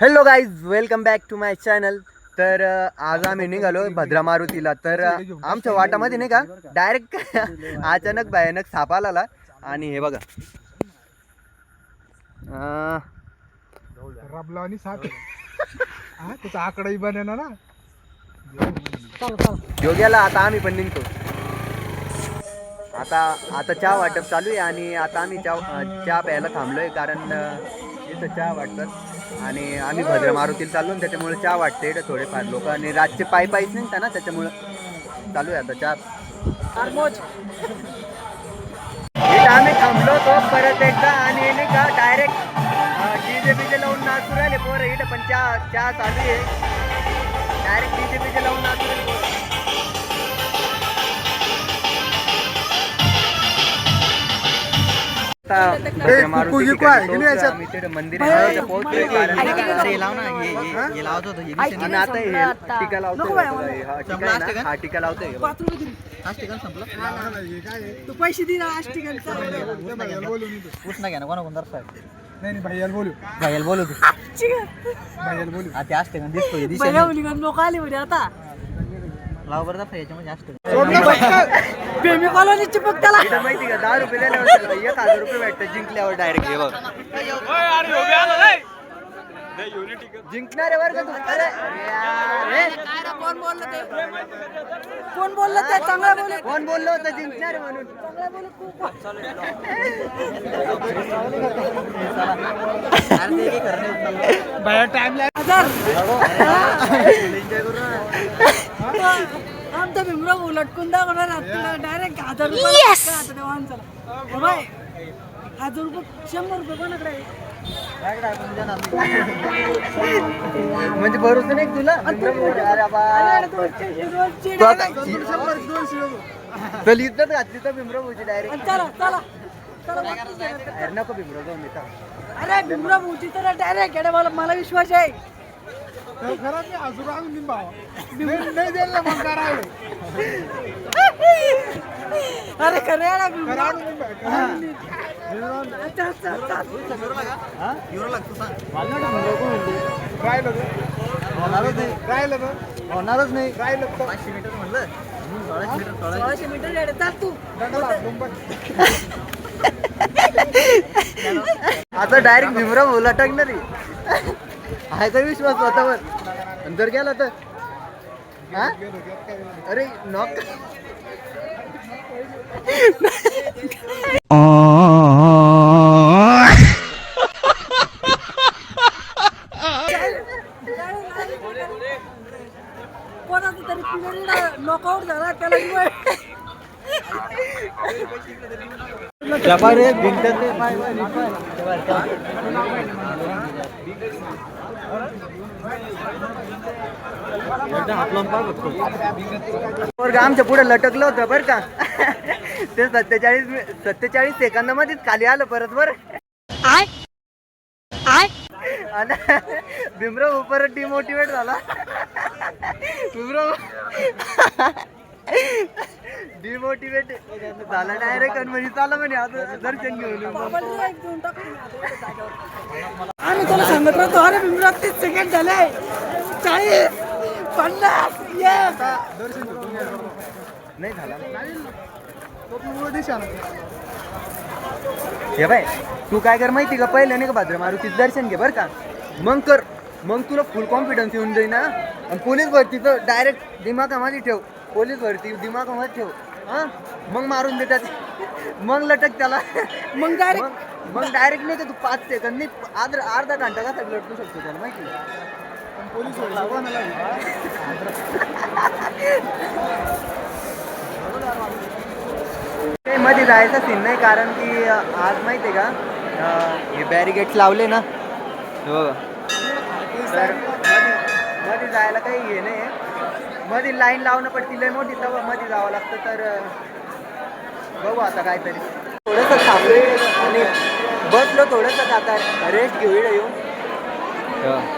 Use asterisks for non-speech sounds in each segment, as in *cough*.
Hello guys welcome back to my channel तर आज आम्ही निघालो भद्रा मारुतीला तर आमच्या वाटामध्ये नाही का डायरेक्ट *laughs* अचानक भयानक साप आला आणि हे बघा. अ, रबला आणि साप *laughs* हा त्याचा आकडाही बनेना ना. ह्यो गेला आता आम्ही पण निघतो. आता आता चहा वाटप चालू आहे आणि आता आम्ही चहा अ, चहा प्यायला थांबलोय कारण अ, इथं चहा वाटतात. आणि आम्ही भद्रा मारुतीला चाललो ना त्याच्यामुळे चहा वाटते इथं थोडेफार. लोक आणि रातचे पायी पायीच निघता ना त्याच्यामुळं चालू आहे आता चहा. इथं आम्ही थांबलो तो परत एकदा आणि नाही का डायरेक्ट डीजे बीजे लावून नाचू राहिले पोरं. इथं पण चहा चहा चालू आहे. डायरेक्ट डीजे बीजे लावून नाचू राहिले पोरं. मंदिर हे- हे- हे हे आता हे टीका लावतोय हा हा हे. तू पैसे दे ना भैयाला. उष्णा घ्या ना कोणा कोणता नाही नाही भैयाला बोलू. भाईल बोलू तू. भैयाला बोलू. हा, ते असते का दिसतोय लोक आले म्हणे आता. लाव बरं याच्यामध्ये असते प्रेमी कॉलनीची बघ त्याला. इथं माहिती का दहा रुपये दिल्यावर एक हजार रुपये भेटतात जिंकल्यावर डायरेक्ट हे बघ. जिंकणार हे. कोण बोललं ते कोण बोललं ते? चांगलं बोल. कोण बोललो होतं? जिंकणार म्हणून. भैया टाइम हजार. *laughs* *laughs* आमचा भीमराव उलटकून दाखवणार तुला डायरेक्ट हजार रुपये आता माणसाला हे बाय हजार रुपये शंभर रुपये कोणाकडे आहे? म्हणजे भरोसा नाही का तुला? अरे बा. अरे तू आता- direct. चल इथंच घातली तर भीमराव डायरेक्ट आणि चला चला. चला आता. अरे नको भीमराव जाऊन देता अरे भीमराव मोठी तर डायरेक्ट मला मला विश्वास आहे. खरंच मी भावा. नाही ना मग करायला अरे. राहिलं तर होणारच नाही. राहिलं तर होणारच नाही. राहिलं तर. पाचशे मीटर सोळाशे चाल तू. दंडाला *laughs* आता डायरेक्ट भीमराव बोला टाकणार आहे का विश्वास स्वतःवर जर गेला तर? हा? अरे नॉक कोणाचं तरी पिरियड नॉकआउट झाला त्याला. रे भिंतत ते पाय पाय, पाय. पोरग आमच्या पुढे लटकलं होतं बरं का. ते सत्तेचाळीस सत्तेचाळीस सेकंदामध्येच खाली आलं परत बर. भीमराव परत डिमोटिवेट झाला. भीमराव. डिमोटिवेट झाला डायरेक्ट आणि म्हणजे चाला म्हणे आता दर्शन घेऊन. आम्ही तुला सांगत राहतो अरे भीमराव तीस सेकंड झाले. चाळीस. पन्नास नाही झाला. हे बाय तू काय कर माहिती का? पहिलं नाही का भाद्र मारुतीचं दर्शन घे बरं का? मग कर. मग तुला फुल कॉन्फिडन्स येऊन जाईल ना आणि पोलीस भरतीचं डायरेक्ट दिमागामध्ये ठेव. पोलीस भरती दिमागामध्ये ठेव हां? मग मारून देतात मग लटक त्याला. मग डायरेक्ट मग डायरेक्ट नाही का तू पाच सेकंद नाही अर्धा अर्धा घंटा कसा लटकू शकतो त्याला माहिती ते मध्ये जायचा सीन नाही कारण की आज माहिती आहे का हे बॅरिगेट्स लावले ना बघा तर मध्ये जायला काही हे नाही आहे मध्ये लाईन लावणं पडती लय मोठी तेव्हा मध्ये जावं लागतं तर बघू आता काहीतरी. थोडंसं थांबलो आणि बसलो थोडंसं आता रेस्ट घेऊ येऊ. येऊन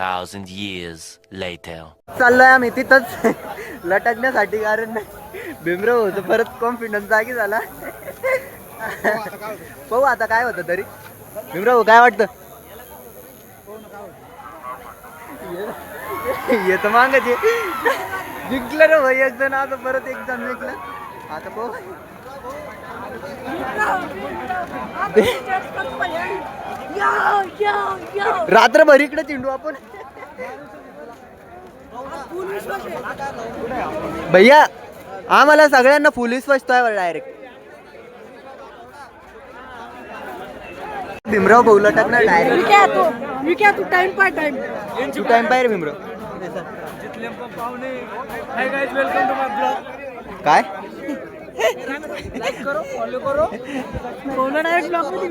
2,000 years later. चाललोय आम्ही तिथंच. लटकण्यासाठी कारण भीमराव होतो परत कॉन्फिडन्स जागी झाला. पाहू आता काय होतं तरी. भीमराव काय वाटतं? येत मागच ये जिंकलं रे भाई एक जण आता परत एक जण जिंकलं. आता पाहू. रात्रभर इकडे चिंडू आपण. भैया आम्हाला सगळ्यांना फुल विश्वास आहे डायरेक्ट भीमराव भाऊ मी डायरेक्ट काय तू? मी काय तू टाइम पाय टाइम तू टाइम पाहिजे भीमराव. काय? बोला डायरेक्ट ब्लॉगमध्ये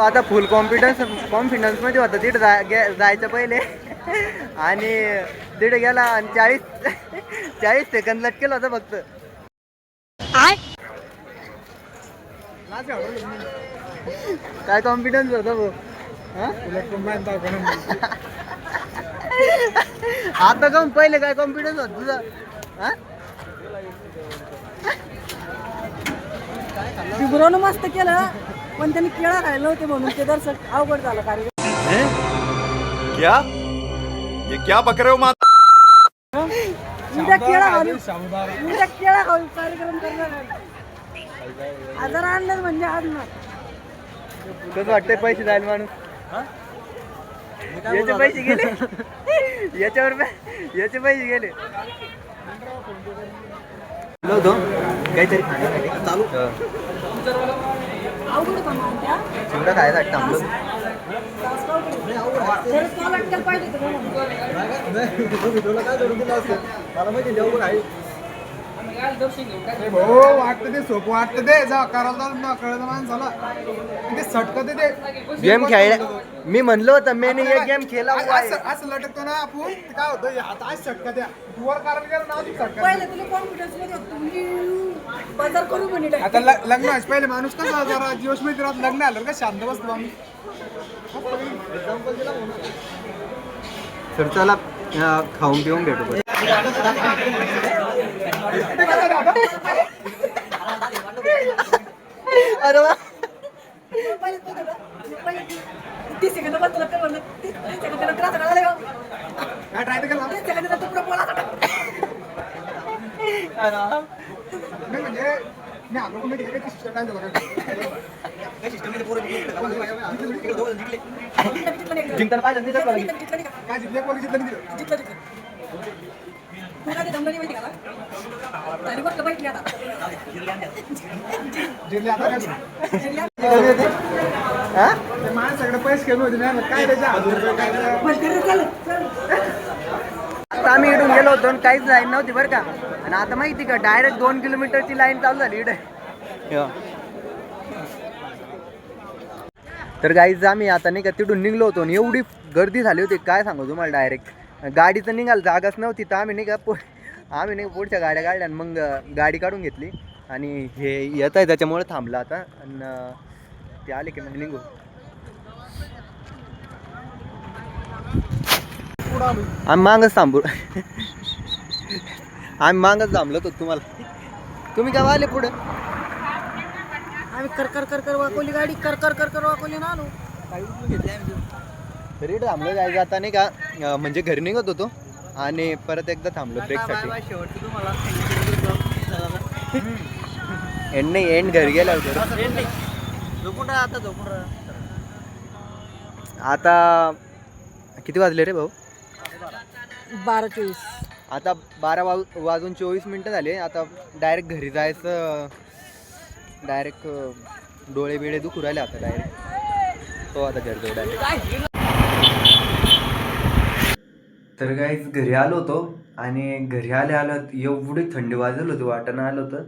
आता फुल कॉन्फिडन्स कॉन्फिडन्समध्ये होता. तिथे जा- जायचं पहिले. आणि तिथे गेला आणि चाळीस चाळीस सेकंद लटकेल होता फक्त. काय कॉन्फिडन्स होता भाऊ हा? आता का पहिले काय कॉन्फिडन्स होता तुझा हा? विब्रोनं मस्त केलं पण त्यांनी केळा खायला होते म्हणून ते दर्शक अवघड झालं कार्यक्रम क्या ये क्या बक रहे हो माँ उद्या केळा खाऊ उद्या केळा खाऊ कार्यक्रम करणार आहे. हजार आणलं म्हणजे आज ना कसं वाटतंय पैसे जायला माणूस? याचे पैसे गेले? याच्यावर याचे पैसे गेले. होतो काहीतरी खाण्यासाठी. चालू? चिवडा खायसाठी थांबलो खरंच मला अटकल पाहिजे होतं हो वाटतं ते सोपं वाटतं ते. जा करायला ना कळलं माणसाला ते सटकत ते. गेम खेळल्या मी म्हणलो होतं मी एक गेम खेळला हुआ है. असं असं लटकतो ना आपण. ते काय होतं आता आज सटकत या वर करायला गेलं ना अजून सटकत. पहिले तुला कॉन्फिडन्समध्ये होतं. मी बाजार करू म्हणे आता ल- लग्न व्हायचं. पहिले माणूस कसा जरा? दिवस राहत लग्न आलं का शांत बसतो आम्ही. तर चला अं, खाऊन पिऊन भेटू. *laughs* अरे वा तीस सेकंद बसलं तर म्हणलं तीस सेकंद त्रास झाला रे. काय ट्राय केलं तीस सेकंद तू पुढं बोला म्हणजे मी आलो मी काय झालं जिंकताना पाहिजे? काय जिंकले पोरी जिंकले नाही जिंकले. जिंकलं, जिंकलं. तू काय ते दमलं नाही माहिती का पैसे होते काय आता आम्ही इकडून गेलो होतो आणि काहीच लाईन नव्हती बरं का आणि आता माहिती का डायरेक्ट दोन किलोमीटरची लाईन चालू झाली इकडे तर गाईज आम्ही आता नाही का तिथून निघलो होतो आणि एवढी गर्दी झाली होती काय सांगू तुम्हाला डायरेक्ट गाडीचं निघाल जागाच नव्हती तर आम्ही नाही का आम्ही नाही पुढच्या गाड्या काढल्या आणि मग गाडी काढून घेतली. आणि हे येत आहे त्याच्यामुळे थांबलं आता. आणि ते आले की मग निघू. आम्ही मागच थांबू. *laughs* आम्ही मागच थांबलो होतो तुम्हाला. तुम्ही काय आले पुढे? आम्ही कर कर कर कर वाकवली गाडी कर कर कर कर वाकवली ना आलो. इकडे थांबलो जायचं आता नाही का? म्हणजे घरी निघत होतो. आणि परत एकदा थांबलो ब्रेकसाठी एंड *laughs* नाही एंड घरी गेला आता किती वाजले रे भाऊ? बारा चोवीस. आता बारा वाज वाजून चोवीस मिनटं झाले. आता डायरेक्ट घरी जायचं. डायरेक्ट डोळे बिळे दुखू राहिले आता डायरेक्ट तो आता घरी जाऊ डायरेक्ट तर काहीच घरी आलो होतो आणि घरी आले आलं एवढी थंडी वाजल होती वाटाणं आलं होतं.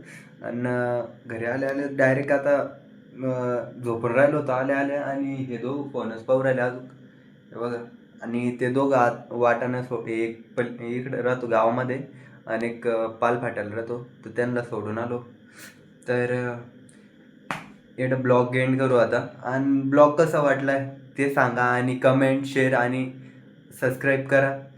आणि घरी आले आले डायरेक्ट आता झोपून राहिलो होतो आले आले आणि हे दो फोनच पाहू राहिले अजून. हे बघा. आणि ते दोघं आत वाटाणं सो एक पल इकडं राहतो गावामध्ये आणि एक पाल फाटायला राहतो. तर त्यांना सोडून आलो. तर अं, इकडं ब्लॉग एंड करू आता. आणि ब्लॉग कसा वाटला ते सांगा आणि कमेंट शेअर आणि सबस्क्राईब करा.